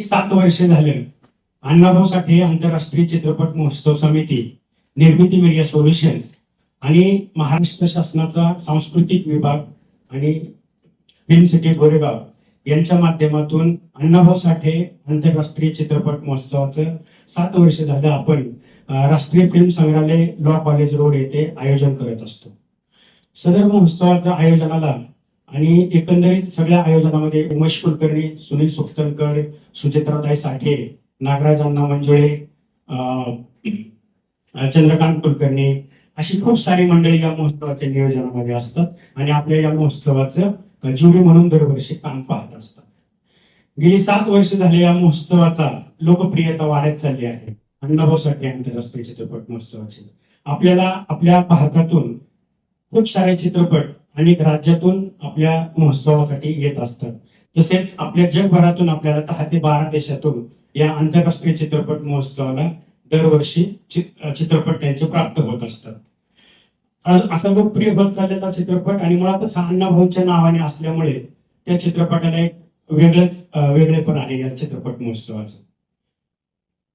सात वर्ष झाले. अण्णाभाऊ साठे आंतरराष्ट्रीय चित्रपट महोत्सव समिती निर्मिती मीडिया सोल्युशन्स आणि महाराष्ट्र शासनाचा सांस्कृतिक विभाग आणि फिल्म सिटी गोरेगाव यांच्या माध्यमातून अण्णाभाऊ साठे आंतरराष्ट्रीय चित्रपट महोत्सवाचं सात वर्ष झालं आपण राष्ट्रीय फिल्म संग्रहालय लॉ कॉलेज रोड येथे आयोजन करत असतो. सदर महोत्सवाच्या आयोजनाला आणि एकंदरीत सगळ्या आयोजनामध्ये उमेश कुलकर्णी सुनील सुक्तनकर सुचित्राताई साठे नागराज अण्णा मंजुळे अं, चंद्रकांत कुलकर्णी अशी खूप सारी मंडळी या महोत्सवाच्या नियोजनामध्ये असतात आणि आपल्या या महोत्सवाचं जुरी म्हणून दरवर्षी काम पाहत असतात. गेली सात वर्ष झाले या महोत्सवाचा लोकप्रियता वाढत चालली आहे. अण्णाभाऊ साठे आंतरराष्ट्रीय चित्रपट महोत्सवाची. आपल्याला आपल्या भारतातून खूप सारे चित्रपट अनेक राज्यातून आपल्या महोत्सवासाठी येत असतात. तसेच आपल्या जगभरातून आपल्याला दहा ते बारा देशातून या आंतरराष्ट्रीय चित्रपट महोत्सवाला दरवर्षी चित्रपट त्यांचे प्राप्त होत असतात. असा लोकप्रिय होत चाललेला चित्रपट आणि मुळातच हा अण्णाभाऊच्या नावाने असल्यामुळे त्या चित्रपटाला एक वेगळंच वेगळेपण आहे या चित्रपट महोत्सवाचं.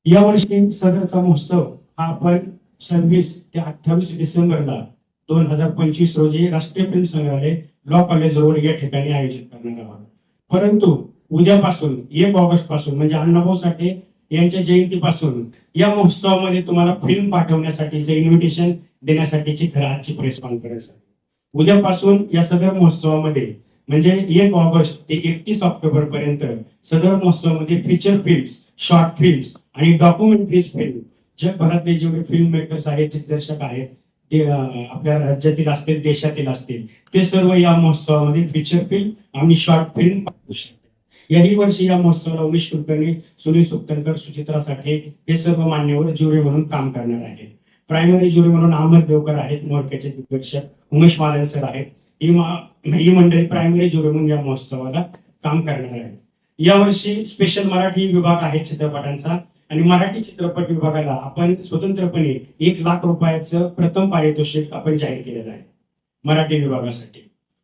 यावर्षी सदरचा महोत्सव हा आपण सव्वीस ते अठ्ठावीस डिसेंबरला दोन हजार पंचवीस रोजी राष्ट्रीय फिल्म संग्रहालय लॉ कॉलेज रोड या ठिकाणी आयोजित करणार आहोत परंतु उद्यापासून एक ऑगस्टपासून म्हणजे अण्णाभाऊ साठे यांच्या जयंतीपासून या महोत्सवामध्ये तुम्हाला फिल्म पाठवण्यासाठीचे इन्व्हिटेशन देण्यासाठीची खरं आजची प्रेस कॉन्फरन्स आहे. उद्यापासून या सदर महोत्सवामध्ये म्हणजे एक ऑगस्ट ते एकतीस ऑक्टोबर पर्यंत सदर महोत्सवामध्ये फीचर फिल्म्स शॉर्ट फिल्म्स आणि डॉक्युमेंटरीज फिल्म जगभरातले जेवढे फिल्म मेकर्स आहेत दिग्दर्शक आहेत आपल्या राज्यातील असतील देशातील असतील ते सर्व या महोत्सवामध्ये फीचर फिल्म आणि शॉर्ट फिल्म पाहू शकतात. याही वर्षी या महोत्सवाला उमेश कुलकर्णी सुनील सुक्तनकर सुचित्रा साठे हे सर्व मान्यवर ज्युरी म्हणून काम करणार आहेत. प्रायमरी ज्युरी म्हणून अहमद देवकर आहेत मोडक्याचे दिग्दर्शक उमेश मालन सर आहेत. ही ही मंडळी प्रायमरी ज्युरी म्हणून या महोत्सवाला काम करणार आहेत. यावर्षी स्पेशल मराठी विभाग आहे चित्रपटांचा. आणि मराठी चित्रपट विभागाला आपण स्वतंत्रपणे एक लाख रुपयाचं प्रथम पारितोषिक आपण जाहीर केलेलं आहे मराठी विभागासाठी.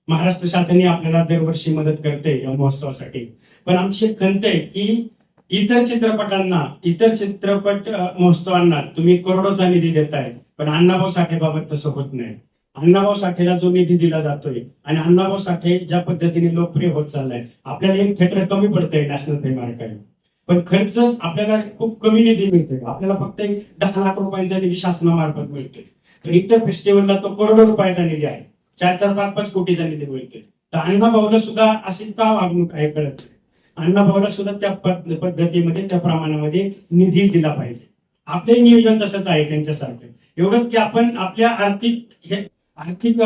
महाराष्ट्र शासनाने आपल्याला दरवर्षी मदत करते या महोत्सवासाठी. पण आमची एक खंत आहे की इतर चित्रपटांना इतर चित्रपट महोत्सवांना तुम्ही करोडोचा निधी देताय पण अण्णाभाऊ साठेबाबत तसं होत नाही. अण्णाभाऊ साठेला जो निधी दिला जातोय आणि अण्णाभाऊ साठे ज्या पद्धतीने लोकप्रिय होत चाललाय आपल्याला एक थिएटर कमी पडतंय नॅशनल फिल्म आर्काईव्ह पण खर्च आपल्याला खूप कमी निधी मिळतो आपल्याला फक्त एक दहा लाख रुपयांचा निधी शासनामार्फत मिळतोय. तर इतर फेस्टिवलला तो करोडो रुपयाचा निधी आहे. चार चार पाच पाच कोटीचा निधी मिळतोय. तर अण्णाभाऊला सुद्धा अशी का वागणूक आहे कळत नाही. अण्णाभाऊला सुद्धा त्या पद- पद्धतीमध्ये त्या प्रमाणामध्ये निधी दिला पाहिजे. आपले नियोजन तसंच आहे त्यांच्यासारखं. एवढंच की आपण आपल्या आर्थिक हे आर्थिक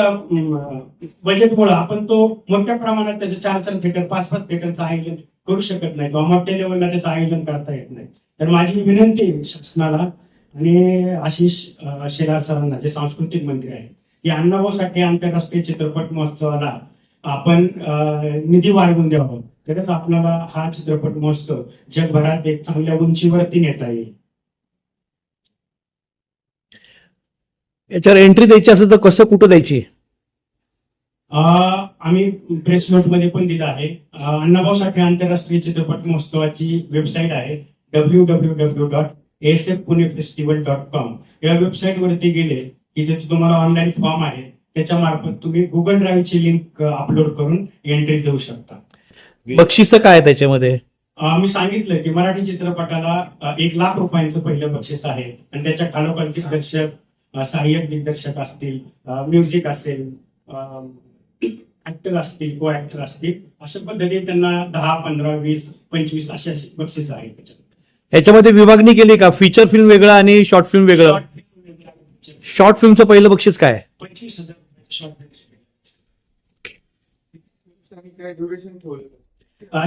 बजेटमुळे आपण तो मोठ्या प्रमाणात त्याचे चार चार थिएटर पाच पाच थिएटरचं आयोजन करू शकत नाही किंवा मोठ्या लेवलला त्याचं आयोजन करता येत नाही. तर माझी विनंती आहे शासनाला आणि आशिष अं, शेलार सरांना जे सांस्कृतिक मंत्री आहे की अण्णाभाऊ साठे आंतरराष्ट्रीय चित्रपट महोत्सवाला आपण निधी वाढवून द्यावं. तरच आपल्याला हा चित्रपट महोत्सव जगभरात एक चांगल्या उंचीवरती नेता येईल. याच्यावर एंट्री द्यायची असेल तर कसं कुठं द्यायची? आम्ही प्रेस नोटमध्ये पण दिलं आहे. अण्णाभाऊ साठे आंतरराष्ट्रीय चित्रपट महोत्सवाची वेबसाईट आहे. W W W dot S F Pune festival dot com या वेबसाईट वरती गेले की तिथे तुम्हाला ऑनलाईन फॉर्म आहे. त्याच्या मार्फत तुम्ही गुगल ड्राईव्हची लिंक अपलोड करून एंट्री देऊ शकता. बक्षिस काय त्याच्यामध्ये? मी सांगितलं की मराठी चित्रपटाला एक लाख रुपयांचं पहिलं बक्षीस आहे. आणि त्याच्या खालोखाल दिग्दर्शक सहाय्यक दिग्दर्शक असतील म्युझिक असेल ऍक्टर असतील को ऍक्टर असतील अशा पद्धतीने त्यांना दहा पंधरा वीस पंचवीस अशा बक्षीस आहेत त्याच्यात याच्यामध्ये विभागणी केली का? फीचर फिल्म वेगळं आणि शॉर्ट फिल्म वेगळं. शॉर्ट फिल्मचं पहिलं बक्षीस काय? आहे? पंचवीस हजार शॉर्ट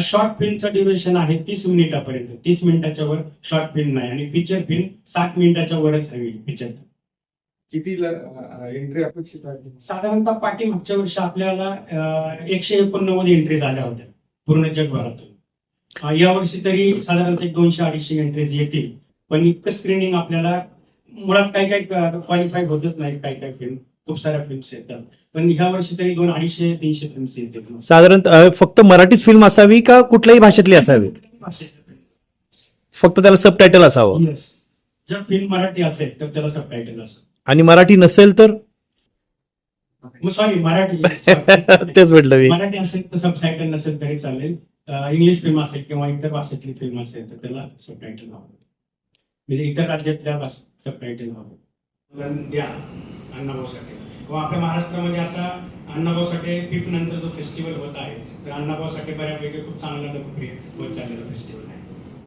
शॉर्ट फिल्मचं ड्युरेशन आहे तीस मिनिटापर्यंत. तीस मिनिटाच्या वर शॉर्ट फिल्म नाही आणि फीचर फिल्म सात मिनिटाच्या वरच हवी फीचर किती एंट्री अपेक्षित आहे? साधारणतः पाठीमागच्या वर्षी आपल्याला एकशे एकोणनव्वद एंट्री झाल्या होत्या पूर्ण जगभरातून. यावर्षी तरी साधारणतः एक दोनशे अडीचशे एंट्रीज येतील. पण इतकं स्क्रीनिंग आपल्याला मुळात काही काही क्वालिफाय होतच नाही काही काही फिल्म खूप साऱ्या फिल्म्स येतात. पण ह्या वर्षी तरी दोन अडीचशे तीनशे फिल्म्स येतील. साधारणतः फक्त मराठीच फिल्म असावी का कुठल्याही भाषेतली असावी. फक्त त्याला सबटायटल असावं. जर फिल्म मराठी असेल तर त्याला सबटायटल असतं आणि मराठी नसेल तर? मग सॉरी मराठी. तेच म्हटलं मी. मराठी असेल तर सबटायटल नसेल तरी चालेल. इंग्लिश फिल्म असेल किंवा इतर भाषेतली फिल्म असेल तर त्याला सबटायटल हवं. म्हणजे इतर राज्यातल्या भाषेत सबटायटल हवं. द्या अण्णाभाऊ साठे किंवा आपल्या महाराष्ट्रामध्ये आता अण्णाभाऊ साठे फिफ्थ नंतर जो फेस्टिवल होत आहे तर अण्णाभाऊ साठे बऱ्यापैकी खूप चांगला लोकप्रिय होत चाललेला फेस्टिवल आहे.